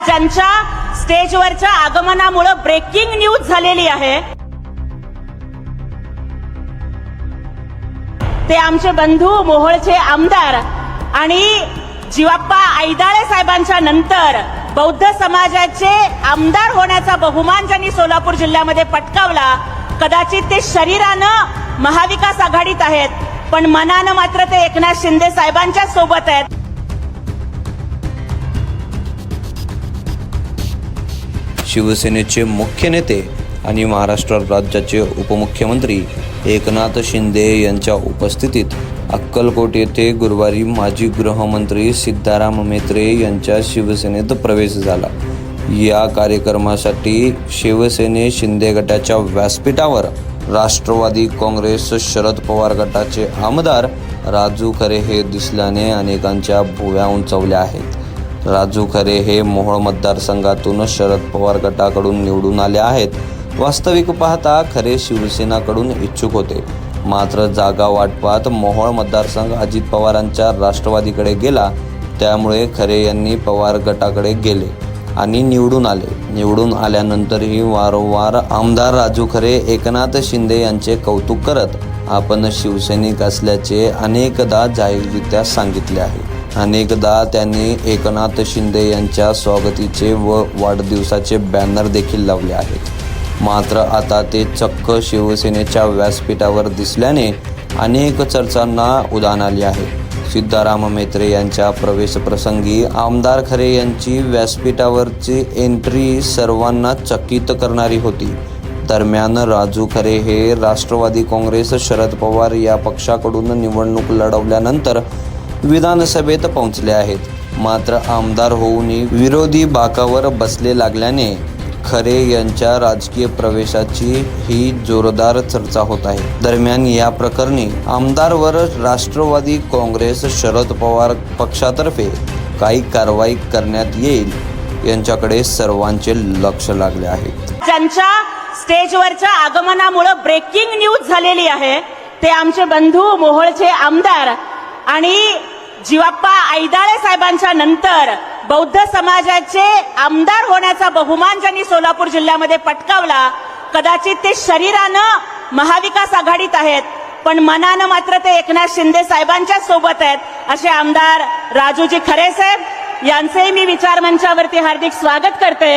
ज्यांच्या स्टेजवरच्या आगमनामुळे breaking news झालेली आहे ते आमचे बंधू मोहोळचे आमदार आणि जीवाप्पा ऐदाळे साहेबांच्या नंतर बौद्ध समाजाचे आमदार होण्याचा बहुमान ज्यांनी सोलापूर जिल्ह्यामध्ये पटकावला कदाचित ते शरीरानं महाविकास आघाडीत आहेत पण मनानं मात्र ते एकनाथ शिंदे साहेबांच्या सोबत आहेत. शिवसेनेचे मुख्य नेते आणि महाराष्ट्र राज्याचे उपमुख्यमंत्री एकनाथ शिंदे यांच्या उपस्थितीत अक्कलकोट येथे गुरुवारी माजी गृहमंत्री सिद्धाराम मेत्रे यांच्या शिवसेनेत प्रवेश झाला. या कार्यक्रमासाठी शिवसेने शिंदे गटाच्या व्यासपीठावर राष्ट्रवादी काँग्रेस शरद पवार गटाचे आमदार राजू खरे हे दिसल्याने अनेकांच्या भुव्या उंचवल्या आहेत. राजू खरे हे मोहोळ मतदारसंघातून शरद पवार गटाकडून निवडून आले आहेत. वास्तविक पाहता खरे शिवसेनाकडून इच्छुक होते. मात्र जागा वाटपात मोहोळ मतदारसंघ अजित पवारांच्या राष्ट्रवादीकडे गेला त्यामुळे खरे यांनी पवार गटाकडे गेले. आणि निवडून आले. निवडून आल्यानंतरही वारंवार आमदार राजू खरे एकनाथ शिंदे यांचे कौतुक करत आपण शिवसैनिक असल्याचे अनेकदा जाहीररित्या सांगितले आहे. अनेकदा त्यांनी एकनाथ शिंदे यांच्या स्वागतीचे व वाढदिवसाचे बॅनर देखील लावले आहेत मात्र आता ते चक्क शिवसेनेच्या व्यासपीठावर दिसल्याने अनेक चर्चांना उधाण आली आहे. सिद्धाराम मेत्रे यांच्या प्रवेशप्रसंगी आमदार खरे यांची व्यासपीठावरची एंट्री सर्वांना चकित करणारी होती. दरम्यान राजू खरे हे राष्ट्रवादी काँग्रेस शरद पवार या पक्षाकडून निवडणूक लढवल्यानंतर विधानसभेत पोहोचले आहेत. मात्र आमदार होऊनही विरोधी बाकावर बसले लागल्याने खरे यांच्या राजकीय प्रवेशाची ही जोरदार चर्चा होत आहे. दरम्यान या प्रकरणी आमदारवर राष्ट्रवादी काँग्रेस शरद पवार पक्षातर्फे काही कारवाई करण्यात येईल यांच्याकडे सर्वांचे लक्ष लागले आहे. ज्यांच्या स्टेजवरच्या आगमनामुळे ब्रेकिंग न्यूज झालेली आहे ते आमचे बंधू मोहोळचे आमदार आणि जीवाप्पा ऐदाळे साहेबांच्या नंतर बौद्ध समाजाचे आमदार होण्याचा बहुमान ज्यांनी सोलापूर जिल्ह्यामध्ये पटकावला कदाचित ते शरीरानं महाविकास आघाडीत आहेत पण मनानं मात्र ते एकनाथ शिंदे साहेबांच्या सोबत आहेत असे आमदार राजूजी खरे साहेब यांचेही मी विचार मंचावरती हार्दिक स्वागत करते.